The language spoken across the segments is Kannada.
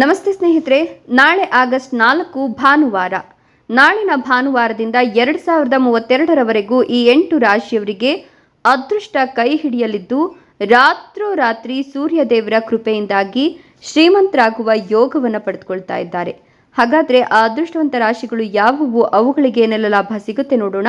ನಮಸ್ತೆ ಸ್ನೇಹಿತರೆ, ನಾಳೆ ಆಗಸ್ಟ್ ನಾಲ್ಕು, ಭಾನುವಾರ. ನಾಳಿನ ಭಾನುವಾರದಿಂದ ಎರಡು ಸಾವಿರದ ಮೂವತ್ತೆರಡರವರೆಗೂ ಈ ಎಂಟು ರಾಶಿಯವರಿಗೆ ಅದೃಷ್ಟ ಕೈ ಹಿಡಿಯಲಿದ್ದು, ರಾತ್ರೋರಾತ್ರಿ ಸೂರ್ಯದೇವರ ಕೃಪೆಯಿಂದಾಗಿ ಶ್ರೀಮಂತರಾಗುವ ಯೋಗವನ್ನು ಪಡೆದುಕೊಳ್ತಾ ಇದ್ದಾರೆ. ಹಾಗಾದ್ರೆ ಆ ಅದೃಷ್ಟವಂತ ರಾಶಿಗಳು ಯಾವುವು? ಅವುಗಳಿಗೆ ಏನೆಲ್ಲ ಲಾಭ ಸಿಗುತ್ತೆ ನೋಡೋಣ.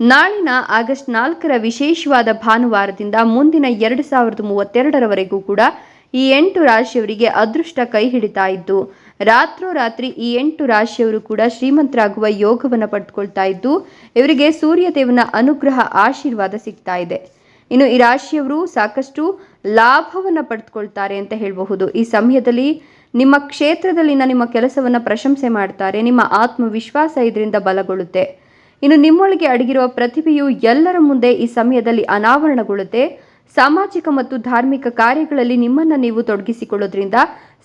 ನಾಳಿನ ಆಗಸ್ಟ್ ನಾಲ್ಕರ ವಿಶೇಷವಾದ ಭಾನುವಾರದಿಂದ ಮುಂದಿನ ಎರಡು ಸಾವಿರದ ಮೂವತ್ತೆರಡರವರೆಗೂ ಕೂಡ ಈ ಎಂಟು ರಾಶಿಯವರಿಗೆ ಅದೃಷ್ಟ ಕೈ ಹಿಡಿತಾ ಇದ್ದು ರಾತ್ರೋರಾತ್ರಿ ಈ ಎಂಟು ರಾಶಿಯವರು ಕೂಡ ಶ್ರೀಮಂತರಾಗುವ ಯೋಗವನ್ನು ಪಡೆದುಕೊಳ್ತಾ ಇದ್ದು, ಇವರಿಗೆ ಸೂರ್ಯದೇವನ ಅನುಗ್ರಹ ಆಶೀರ್ವಾದ ಸಿಗ್ತಾ ಇದೆ. ಇನ್ನು ಈ ರಾಶಿಯವರು ಸಾಕಷ್ಟು ಲಾಭವನ್ನು ಪಡೆದುಕೊಳ್ತಾರೆ ಅಂತ ಹೇಳಬಹುದು. ಈ ಸಮಯದಲ್ಲಿ ನಿಮ್ಮ ಕ್ಷೇತ್ರದಲ್ಲಿನ ನಿಮ್ಮ ಕೆಲಸವನ್ನು ಪ್ರಶಂಸೆ ಮಾಡ್ತಾರೆ, ನಿಮ್ಮ ಆತ್ಮವಿಶ್ವಾಸ ಇದರಿಂದ ಬಲಗೊಳ್ಳುತ್ತೆ. ಇನ್ನು ನಿಮ್ಮೊಳಗೆ ಅಡಗಿರುವ ಪ್ರತಿಭೆಯು ಎಲ್ಲರ ಮುಂದೆ ಈ ಸಮಯದಲ್ಲಿ ಅನಾವರಣಗೊಳ್ಳುತ್ತೆ. ಸಾಮಾಜಿಕ ಮತ್ತು ಧಾರ್ಮಿಕ ಕಾರ್ಯಗಳಲ್ಲಿ ನಿಮ್ಮನ್ನು ನೀವು ತೊಡಗಿಸಿಕೊಳ್ಳೋದ್ರಿಂದ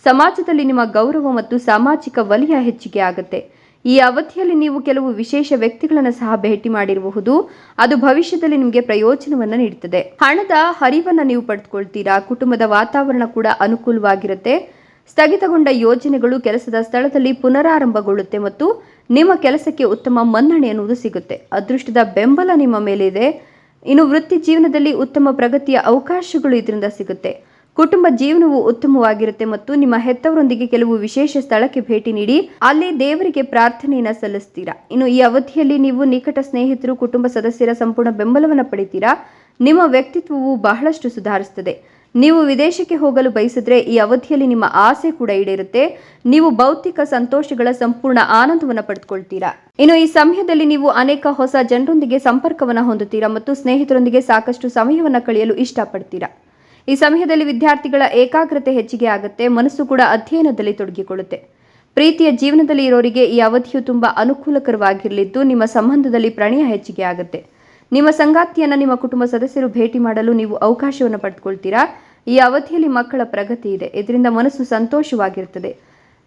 ಸಮಾಜದಲ್ಲಿ ನಿಮ್ಮ ಗೌರವ ಮತ್ತು ಸಾಮಾಜಿಕ ವಲಯ ಹೆಚ್ಚಿಗೆ ಆಗುತ್ತೆ. ಈ ಅವಧಿಯಲ್ಲಿ ನೀವು ಕೆಲವು ವಿಶೇಷ ವ್ಯಕ್ತಿಗಳನ್ನು ಸಹ ಭೇಟಿ ಮಾಡಿರಬಹುದು. ಅದು ಭವಿಷ್ಯದಲ್ಲಿ ನಿಮಗೆ ಪ್ರಯೋಜನವನ್ನು ನೀಡುತ್ತದೆ ಹಣದ ಹರಿವನ್ನು ನೀವು ಪಡೆದುಕೊಳ್ತೀರಾ ಕುಟುಂಬದ ವಾತಾವರಣ ಕೂಡ ಅನುಕೂಲವಾಗಿರುತ್ತೆ. ಸ್ಥಗಿತಗೊಂಡ ಯೋಜನೆಗಳು ಕೆಲಸದ ಸ್ಥಳದಲ್ಲಿ ಪುನರಾರಂಭಗೊಳ್ಳುತ್ತೆ ಮತ್ತು ನಿಮ್ಮ ಕೆಲಸಕ್ಕೆ ಉತ್ತಮ ಮನ್ನಣೆ ಅನ್ನುವುದು ಸಿಗುತ್ತೆ. ಅದೃಷ್ಟದ ಬೆಂಬಲ ನಿಮ್ಮ ಮೇಲಿದೆ. ಇನ್ನು ವೃತ್ತಿ ಜೀವನದಲ್ಲಿ ಉತ್ತಮ ಪ್ರಗತಿಯ ಅವಕಾಶಗಳು ಇದರಿಂದ ಸಿಗುತ್ತೆ. ಕುಟುಂಬ ಜೀವನವು ಉತ್ತಮವಾಗಿರುತ್ತೆ ಮತ್ತು ನಿಮ್ಮ ಹೆತ್ತವರೊಂದಿಗೆ ಕೆಲವು ವಿಶೇಷ ಸ್ಥಳಕ್ಕೆ ಭೇಟಿ ನೀಡಿ ಅಲ್ಲಿ ದೇವರಿಗೆ ಪ್ರಾರ್ಥನೆಯನ್ನು ಸಲ್ಲಿಸ್ತೀರಾ. ಇನ್ನು ಈ ಅವಧಿಯಲ್ಲಿ ನೀವು ನಿಕಟ ಸ್ನೇಹಿತರು, ಕುಟುಂಬ ಸದಸ್ಯರ ಸಂಪೂರ್ಣ ಬೆಂಬಲವನ್ನು ಪಡಿತೀರಾ. ನಿಮ್ಮ ವ್ಯಕ್ತಿತ್ವವು ಬಹಳಷ್ಟು ಸುಧಾರಿಸುತ್ತದೆ ನೀವು ವಿದೇಶಕ್ಕೆ ಹೋಗಲು ಬಯಸಿದ್ರೆ ಈ ಅವಧಿಯಲ್ಲಿ ನಿಮ್ಮ ಆಸೆ ಕೂಡ ಈಡೇರುತ್ತೆ. ನೀವು ಭೌತಿಕ ಸಂತೋಷಗಳ ಸಂಪೂರ್ಣ ಆನಂದವನ್ನು ಪಡೆದುಕೊಳ್ತೀರಾ. ಇನ್ನು ಈ ಸಮಯದಲ್ಲಿ ನೀವು ಅನೇಕ ಹೊಸ ಜನರೊಂದಿಗೆ ಸಂಪರ್ಕವನ್ನು ಹೊಂದುತ್ತೀರಾ ಮತ್ತು ಸ್ನೇಹಿತರೊಂದಿಗೆ ಸಾಕಷ್ಟು ಸಮಯವನ್ನು ಕಳೆಯಲು ಇಷ್ಟಪಡ್ತೀರಾ. ಈ ಸಮಯದಲ್ಲಿ ವಿದ್ಯಾರ್ಥಿಗಳ ಏಕಾಗ್ರತೆ ಹೆಚ್ಚಿಗೆ ಆಗುತ್ತೆ, ಮನಸ್ಸು ಕೂಡ ಅಧ್ಯಯನದಲ್ಲಿ ತೊಡಗಿಕೊಳ್ಳುತ್ತೆ. ಪ್ರೀತಿಯ ಜೀವನದಲ್ಲಿ ಇರೋರಿಗೆ ಈ ಅವಧಿಯು ತುಂಬಾ ಅನುಕೂಲಕರವಾಗಿರಲಿದ್ದು ನಿಮ್ಮ ಸಂಬಂಧದಲ್ಲಿ ಪ್ರಣಯ ಹೆಚ್ಚಿಗೆ ಆಗುತ್ತೆ. ನಿಮ್ಮ ಸಂಗಾತಿಯನ್ನ ನಿಮ್ಮ ಕುಟುಂಬ ಸದಸ್ಯರು ಭೇಟಿ ಮಾಡಲು ನೀವು ಅವಕಾಶವನ್ನು ಪಡೆದುಕೊಳ್ತೀರಾ ಈ ಅವಧಿಯಲ್ಲಿ ಮಕ್ಕಳ ಪ್ರಗತಿ ಇದೆ. ಇದರಿಂದ ಮನಸ್ಸು ಸಂತೋಷವಾಗಿರುತ್ತದೆ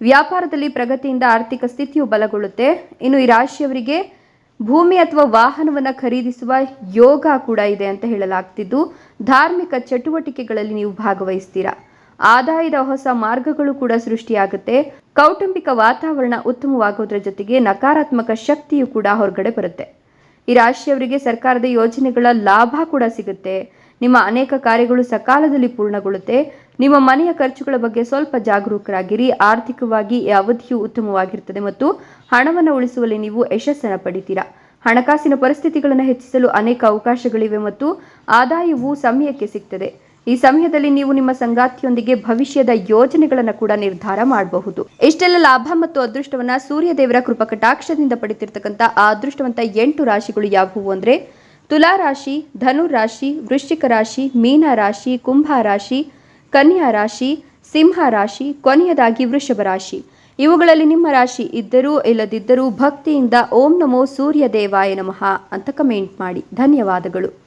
ವ್ಯಾಪಾರದಲ್ಲಿ ಪ್ರಗತಿಯಿಂದ ಆರ್ಥಿಕ ಸ್ಥಿತಿಯು ಬಲಗೊಳ್ಳುತ್ತೆ. ಇನ್ನು ಈ ರಾಶಿಯವರಿಗೆ ಭೂಮಿ ಅಥವಾ ವಾಹನವನ್ನು ಖರೀದಿಸುವ ಯೋಗ ಕೂಡ ಇದೆ ಅಂತ ಹೇಳಲಾಗ್ತಿದ್ದು, ಧಾರ್ಮಿಕ ಚಟುವಟಿಕೆಗಳಲ್ಲಿ ನೀವು ಭಾಗವಹಿಸ್ತೀರಾ? ಆದಾಯದ ಹೊಸ ಮಾರ್ಗಗಳು ಕೂಡ ಸೃಷ್ಟಿಯಾಗುತ್ತೆ. ಕೌಟುಂಬಿಕ ವಾತಾವರಣ ಉತ್ತಮವಾಗೋದ್ರ ಜೊತೆಗೆ ನಕಾರಾತ್ಮಕ ಶಕ್ತಿಯು ಕೂಡ ಹೊರಗಡೆ ಬರುತ್ತೆ. ಈ ರಾಶಿಯವರಿಗೆ ಸರ್ಕಾರದ ಯೋಜನೆಗಳ ಲಾಭ ಕೂಡ ಸಿಗುತ್ತೆ. ನಿಮ್ಮ ಅನೇಕ ಕಾರ್ಯಗಳು ಸಕಾಲದಲ್ಲಿ ಪೂರ್ಣಗೊಳ್ಳುತ್ತೆ. ನಿಮ್ಮ ಮನೆಯ ಖರ್ಚುಗಳ ಬಗ್ಗೆ ಸ್ವಲ್ಪ ಜಾಗರೂಕರಾಗಿರಿ. ಆರ್ಥಿಕವಾಗಿ ಈ ಅವಧಿಯು ಉತ್ತಮವಾಗಿರುತ್ತದೆ ಮತ್ತು ಹಣವನ್ನು ಉಳಿಸುವಲ್ಲಿ ನೀವು ಯಶಸ್ಸನ್ನು ಪಡಿತೀರಾ. ಹಣಕಾಸಿನ ಪರಿಸ್ಥಿತಿಗಳನ್ನು ಹೆಚ್ಚಿಸಲು ಅನೇಕ ಅವಕಾಶಗಳಿವೆ ಮತ್ತು ಆದಾಯವು ಸಮಯಕ್ಕೆ ಸಿಗ್ತದೆ. ಈ ಸಮಯದಲ್ಲಿ ನೀವು ನಿಮ್ಮ ಸಂಗಾತಿಯೊಂದಿಗೆ ಭವಿಷ್ಯದ ಯೋಜನೆಗಳನ್ನು ಕೂಡ ನಿರ್ಧಾರ ಮಾಡಬಹುದು. ಇಷ್ಟೆಲ್ಲ ಲಾಭ ಮತ್ತು ಅದೃಷ್ಟವನ್ನ ಸೂರ್ಯದೇವರ ಕೃಪಕಟಾಕ್ಷದಿಂದ ಪಡೆತಿರ್ತಕ್ಕಂಥ ಆ ಅದೃಷ್ಟವಂತ ಎಂಟು ರಾಶಿಗಳು ಯಾವುವು ಅಂದ್ರೆ ತುಲಾ ರಾಶಿ, ಧನು ರಾಶಿ, ವೃಶ್ಚಿಕ ರಾಶಿ, ಮೀನ ರಾಶಿ, ಕುಂಭ ರಾಶಿ, ಕನ್ಯಾ ರಾಶಿ, ಸಿಂಹ ರಾಶಿ, ಕೊನೆಯದಾಗಿ ವೃಷಭ ರಾಶಿ. ಇವುಗಳಲ್ಲಿ ನಿಮ್ಮ ರಾಶಿ ಇದ್ದರೂ ಇಲ್ಲದಿದ್ದರೂ ಭಕ್ತಿಯಿಂದ ಓಂ ನಮೋ ಸೂರ್ಯ ದೇವಾಯ ನಮಃ ಅಂತ ಕಮೆಂಟ್ ಮಾಡಿ. ಧನ್ಯವಾದಗಳು.